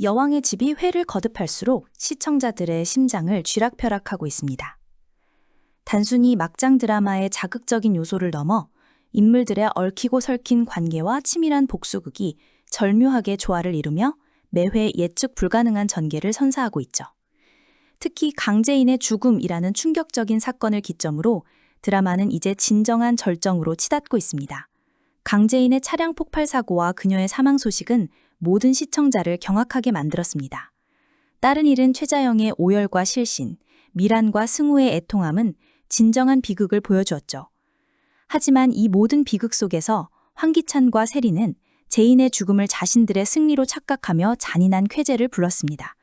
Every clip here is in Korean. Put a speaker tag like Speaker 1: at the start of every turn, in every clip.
Speaker 1: 여왕의 집이 회를 거듭할수록 시청자들의 심장을 쥐락펴락하고 있습니다. 단순히 막장 드라마의 자극적인 요소를 넘어 인물들의 얽히고 설킨 관계와 치밀한 복수극이 절묘하게 조화를 이루며 매회 예측 불가능한 전개를 선사하고 있죠. 특히 강재인의 죽음이라는 충격적인 사건을 기점으로 드라마는 이제 진정한 절정으로 치닫고 있습니다. 강재인의 차량 폭발 사고와 그녀의 사망 소식은 모든 시청자를 경악하게 만들었습니다. 다른 일은 최자영의 오열과 실신, 미란과 승우의 애통함은 진정한 비극을 보여주었죠. 하지만 이 모든 비극 속에서 황기찬과 세리는 제인의 죽음을 자신들의 승리로 착각하며 잔인한 쾌재를 불렀습니다.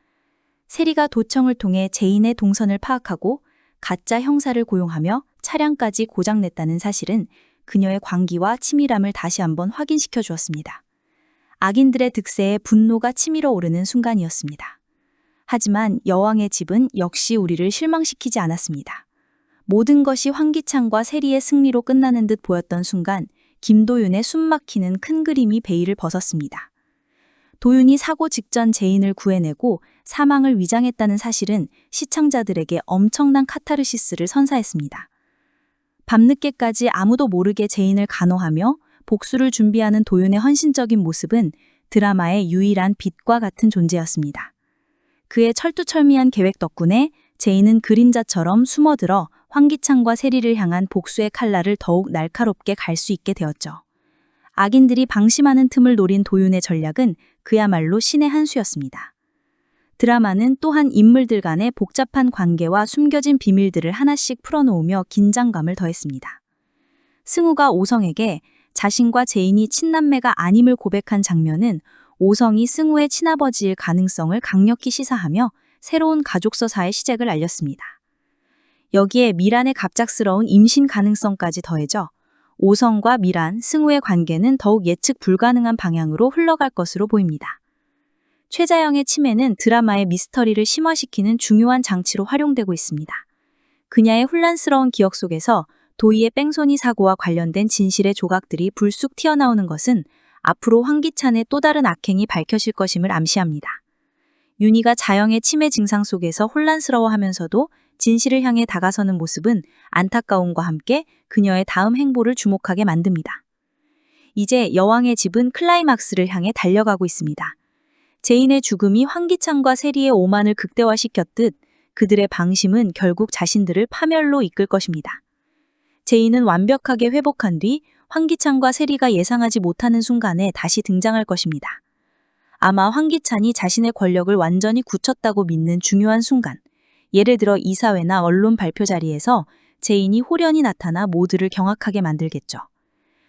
Speaker 1: 세리가 도청을 통해 제인의 동선을 파악하고 가짜 형사를 고용하며 차량까지 고장냈다는 사실은 그녀의 광기와 치밀함을 다시 한번 확인시켜 주었습니다. 악인들의 득세에 분노가 치밀어 오르는 순간이었습니다. 하지만 여왕의 집은 역시 우리를 실망시키지 않았습니다. 모든 것이 황기찬과 세리의 승리로 끝나는 듯 보였던 순간 김도윤의 숨막히는 큰 그림이 베일을 벗었습니다. 도윤이 사고 직전 제인을 구해내고 사망을 위장했다는 사실은 시청자들에게 엄청난 카타르시스를 선사했습니다. 밤늦게까지 아무도 모르게 제인을 간호하며 복수를 준비하는 도윤의 헌신적인 모습은 드라마의 유일한 빛과 같은 존재였습니다. 그의 철두철미한 계획 덕분에 제인은 그림자처럼 숨어들어 황기창과 세리를 향한 복수의 칼날을 더욱 날카롭게 갈 수 있게 되었죠. 악인들이 방심하는 틈을 노린 도윤의 전략은 그야말로 신의 한 수였습니다. 드라마는 또한 인물들 간의 복잡한 관계와 숨겨진 비밀들을 하나씩 풀어놓으며 긴장감을 더했습니다. 승우가 오성에게 자신과 제인이 친남매가 아님을 고백한 장면은 오성이 승우의 친아버지일 가능성을 강력히 시사하며 새로운 가족서사의 시작을 알렸습니다. 여기에 미란의 갑작스러운 임신 가능성까지 더해져 오성과 미란, 승우의 관계는 더욱 예측 불가능한 방향으로 흘러갈 것으로 보입니다. 최자영의 치매는 드라마의 미스터리를 심화시키는 중요한 장치로 활용되고 있습니다. 그녀의 혼란스러운 기억 속에서 도희의 뺑소니 사고와 관련된 진실의 조각들이 불쑥 튀어나오는 것은 앞으로 황기찬의 또 다른 악행이 밝혀질 것임을 암시합니다. 윤희가 자영의 치매 증상 속에서 혼란스러워하면서도 진실을 향해 다가서는 모습은 안타까움과 함께 그녀의 다음 행보를 주목하게 만듭니다. 이제 여왕의 집은 클라이막스를 향해 달려가고 있습니다. 제인의 죽음이 황기찬과 세리의 오만을 극대화시켰듯 그들의 방심은 결국 자신들을 파멸로 이끌 것입니다. 제인은 완벽하게 회복한 뒤 황기찬과 세리가 예상하지 못하는 순간에 다시 등장할 것입니다. 아마 황기찬이 자신의 권력을 완전히 굳혔다고 믿는 중요한 순간, 예를 들어 이사회나 언론 발표 자리에서 제인이 호련히 나타나 모두를 경악하게 만들겠죠.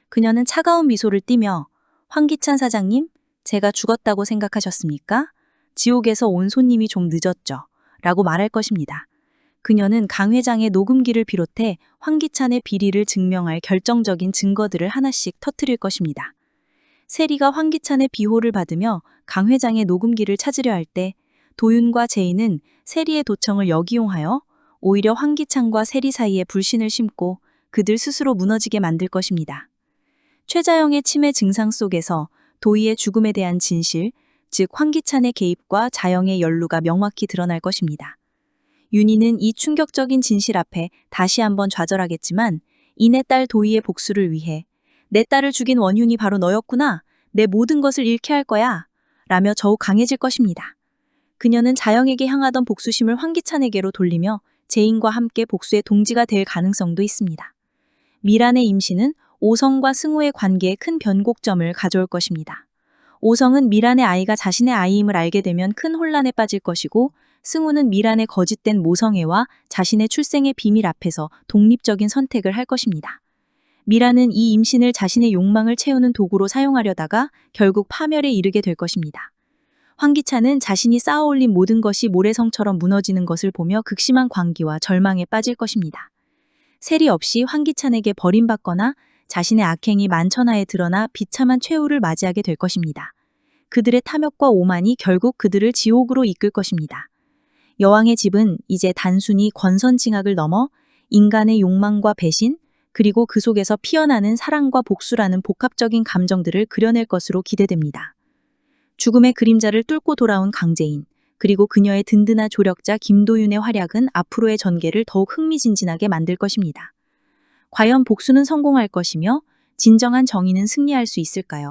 Speaker 1: 그녀는 차가운 미소를 띠며 황기찬 사장님, 제가 죽었다고 생각하셨습니까? 지옥에서 온 손님이 좀 늦었죠. 라고 말할 것입니다. 그녀는 강 회장의 녹음기를 비롯해 황기찬의 비리를 증명할 결정적인 증거들을 하나씩 터트릴 것입니다. 세리가 황기찬의 비호를 받으며 강 회장의 녹음기를 찾으려 할 때 도윤과 제인은 세리의 도청을 역이용하여 오히려 황기찬과 세리 사이에 불신을 심고 그들 스스로 무너지게 만들 것입니다. 최자영의 치매 증상 속에서 도희의 죽음에 대한 진실, 즉 황기찬의 개입과 자영의 연루가 명확히 드러날 것입니다. 윤희는 이 충격적인 진실 앞에 다시 한번 좌절하겠지만 이내 딸 도희의 복수를 위해 내 딸을 죽인 원흉이 바로 너였구나. 내 모든 것을 잃게 할 거야. 라며 더욱 강해질 것입니다. 그녀는 자영에게 향하던 복수심을 황기찬에게로 돌리며 제인과 함께 복수의 동지가 될 가능성도 있습니다. 미란의 임신은 오성과 승우의 관계에 큰 변곡점을 가져올 것입니다. 오성은 미란의 아이가 자신의 아이임을 알게 되면 큰 혼란에 빠질 것이고 승우는 미란의 거짓된 모성애와 자신의 출생의 비밀 앞에서 독립적인 선택을 할 것입니다. 미란은 이 임신을 자신의 욕망을 채우는 도구로 사용하려다가 결국 파멸에 이르게 될 것입니다. 황기찬은 자신이 쌓아올린 모든 것이 모래성처럼 무너지는 것을 보며 극심한 광기와 절망에 빠질 것입니다. 세리 없이 황기찬에게 버림받거나 자신의 악행이 만천하에 드러나 비참한 최후를 맞이하게 될 것입니다. 그들의 탐욕과 오만이 결국 그들을 지옥으로 이끌 것입니다. 여왕의 집은 이제 단순히 권선징악을 넘어 인간의 욕망과 배신, 그리고 그 속에서 피어나는 사랑과 복수라는 복합적인 감정들을 그려낼 것으로 기대됩니다. 죽음의 그림자를 뚫고 돌아온 강제인 그리고 그녀의 든든한 조력자 김도윤의 활약은 앞으로의 전개를 더욱 흥미진진하게 만들 것입니다. 과연 복수는 성공할 것이며 진정한 정의는 승리할 수 있을까요?